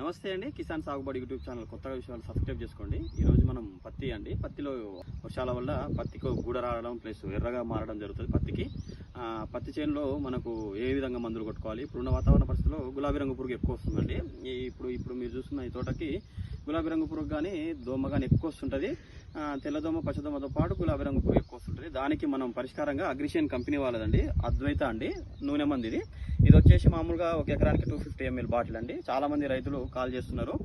నమస్తే అండి. కిసాన్ సాగుబడి యూట్యూబ్ ఛానల్ కొత్తగా విషయాలు సబ్స్క్రైబ్ చేసుకోండి. ఈ రోజు మనం పత్తి అండి. పత్తిలో వర్షాల వల్ల పత్తికి గూడ రావడం ప్లస్ ఎర్రగా మారడం జరుగుతుంది పత్తికి. పత్తి చేనులో మనకు ఏ విధంగా మందులు కొట్టుకోవాలి. ఇప్పుడున్న వాతావరణ పరిస్థితుల్లో గులాబీ రంగు పురుగు ఎక్కువ వస్తుందండి. ఇప్పుడు ఇప్పుడు మీరు చూస్తున్న ఈ తోటకి గులాబీ రంగు పురుగు కానీ దోమ కానీ ఎక్కువ వస్తుంటుంది. తెల్లదోమ పచ్చదోమతో పాటు గులాబీ రంగు పురుగు ఎక్కువ వస్తుంటుంది. దానికి మనం పరిష్కారంగా అగ్రిషియన్ కంపెనీ వాళ్ళదండి. అద్వైత అండి. నూనె మంది ఇది. ఇది వచ్చేసి మామూలుగా ఒక ఎకరానికి టూ ఫిఫ్టీ ఎంఎల్ బాటిల్ అండి. చాలామంది రైతులు కాల్ చేస్తున్నారు.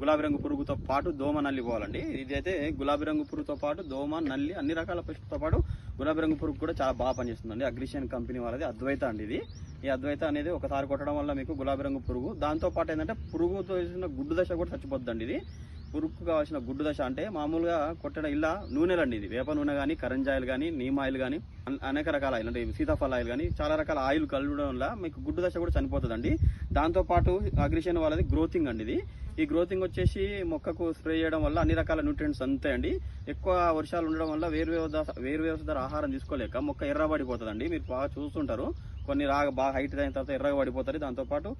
గులాబీ రంగు పురుగుతో పాటు దోమ నల్లి పోవాలండి. ఇది అయితే గులాబీ రంగు పురుగుతో పాటు దోమ నల్లి అన్ని రకాల పెస్ట్తో పాటు గులాబీ రంగు పురుగు కూడా చాలా బాగా పనిచేస్తుందండి. అగ్రిషియన్ కంపెనీ వాళ్ళది అద్వైత అండి ఇది. ఈ అద్వైత అనేది ఒకసారి కొట్టడం వల్ల మీకు గులాబీ రంగు పురుగు. దాంతో పాటు ఏంటంటే పురుగుతో చేసిన గుడ్డు దశ కూడా చచ్చిపోద్దండి ఇది. పురుగుకు కావాల్సిన గుడ్డు దశ అంటే మామూలుగా కొట్టడం ఇలా నూనెలండి ఇది. వేప నూనె కానీ కరంజాయిల్ కానీ నీమ్ ఆయిల్ కానీ అనేక రకాల ఆయిల్ అంటే సీతాఫల ఆయిల్ కానీ చాలా రకాల ఆయిల్ కలవడం వల్ల మీకు గుడ్డు దశ కూడా చనిపోతుందండి. దాంతో పాటు అగ్రిషన్ వాళ్ళది గ్రోతింగ్ అండి ఇది. ఈ గ్రోతింగ్ వచ్చేసి మొక్కకు స్ప్రే చేయడం వల్ల అన్ని రకాల న్యూట్రియంట్స్ అంతే అండి ఎక్కువ వర్షాలు ఉండడం వల్ల వేరు వేరు వేరు ఆహారం తీసుకోలేక మొక్క ఎర్రబడిపోతుందండి. మీరు బాగా చూస్తుంటారు. కొన్ని రాగ బాగా హైట్ అయిన తర్వాత ఎర్రగా పడిపోతుంది దాంతోపాటు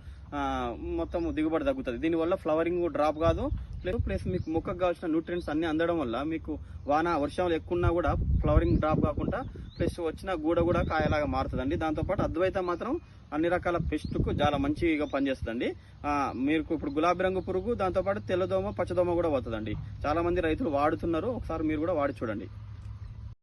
మొత్తం దిగుబడి తగ్గుతుంది. దీనివల్ల ఫ్లవరింగ్ డ్రాప్ కాదు. ప్లస్ ప్లస్ మీకు మొక్కకు కావాల్సిన న్యూట్రియంట్స్ అన్ని అందడం వల్ల మీకు వాన వర్షాలు ఎక్కువన్నా కూడా ఫ్లవరింగ్ డ్రాప్ కాకుండా ప్లస్ వచ్చిన గూడ కూడా కాయలాగా మారుతుందండి. దాంతోపాటు అద్వైత మాత్రం అన్ని రకాల పెస్ట్కు చాలా మంచిగా పనిచేస్తుందండి. మీకు ఇప్పుడు గులాబీ రంగు పురుగు దాంతోపాటు తెల్లదోమ పచ్చదోమ కూడా పోతుందండి. చాలామంది రైతులు వాడుతున్నారు. ఒకసారి మీరు కూడా వాడి చూడండి.